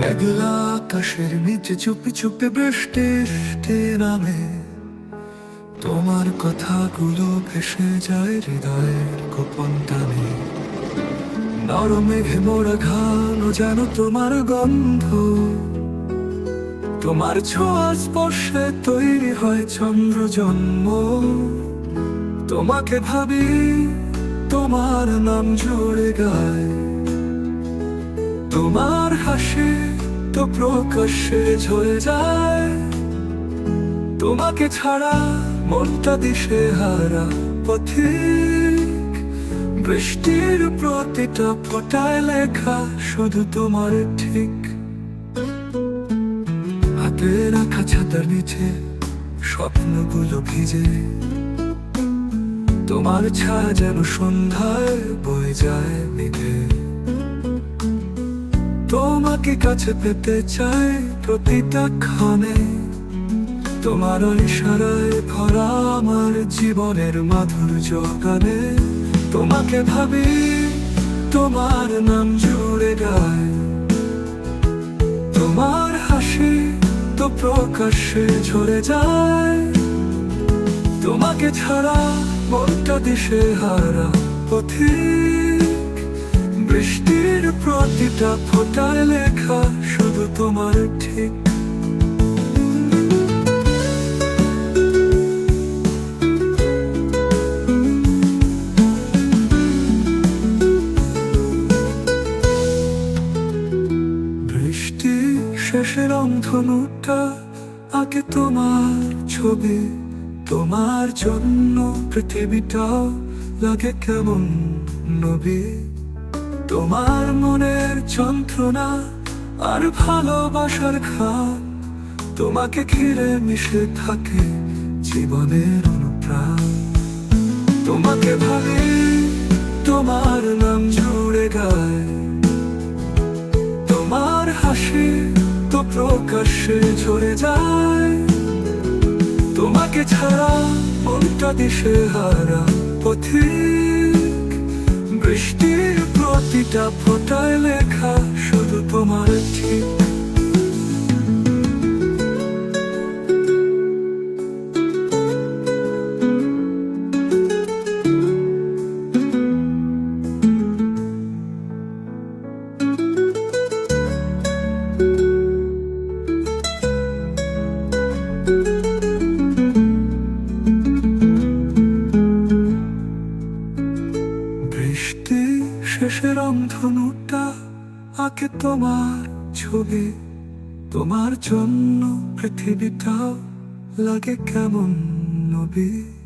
মেঘলা আকাশের নিচে চুপি চুপি বৃষ্টি নামে। তোমার কথাগুলো ভেসে যায় হৃদয়ের গোপন টানে। নরম মেঘে মোড়া ঘানো যেন তোমার গন্ধ। তোমার ছোঁয়া স্পর্শে তৈরি হয় চন্দ্র জন্ম। তোমাকে ভাবি, তোমার নাম জুড়ে গায়। তোমার হাসি তো প্রকাশ্যে ঝরে যায়। তোমাকে ছাড়া মনটা দিশে হারা পথিক। বৃষ্টির প্রতিটা ফোটায় লেখা শুধু তোমার ঠিক। হাতে রাখা ছাতার নিচে স্বপ্নগুলো ভিজে। তোমার ছায়া যেন সন্ধ্যায় বয়ে যায় নিভে তোমাকে কাছে পেতে চাই প্রতিটা ক্ষণে। তোমার ইশারায় ভরা আমার জীবনের মাধুর্য গানে। তোমাকে ভাবি, তোমার নাম জুড়ে গায়। তোমার হাসি তো প্রকাশ্যে ঝরে যায়। তোমাকে ছাড়া মনটা দিশে হারা পথিক। প্রতিটা ফোটায় লেখা শুধু তোমার ঠিক। বৃষ্টি শেষের অন্ধনুটা আগে তোমার ছবি, তোমার জন্য পৃথিবীটাও লাগে কেমন নবী। তোমার মনের যন্ত্রণা আর ভালোবাসার খান তোমাকে ঘিরে মিশে থাকে জীবনের অনুপ্রাণ। তোমাকে ভাবি তোমার নাম জুড়ে গায়। তোমার হাসি তো প্রকাশ্যে ঝরে যায়। তোমাকে ছাড়া মনটা দিশে হারা পথিক, বৃষ্টির প্রতিটা ফোটায় লেখা শুধু তোমার ঠিক। বৃষ্টি শেষের অন্ধনুটা আঁকে তোমার ছবি। তোমার জন্য পৃথিবীটাও লাগে কেমন নবী।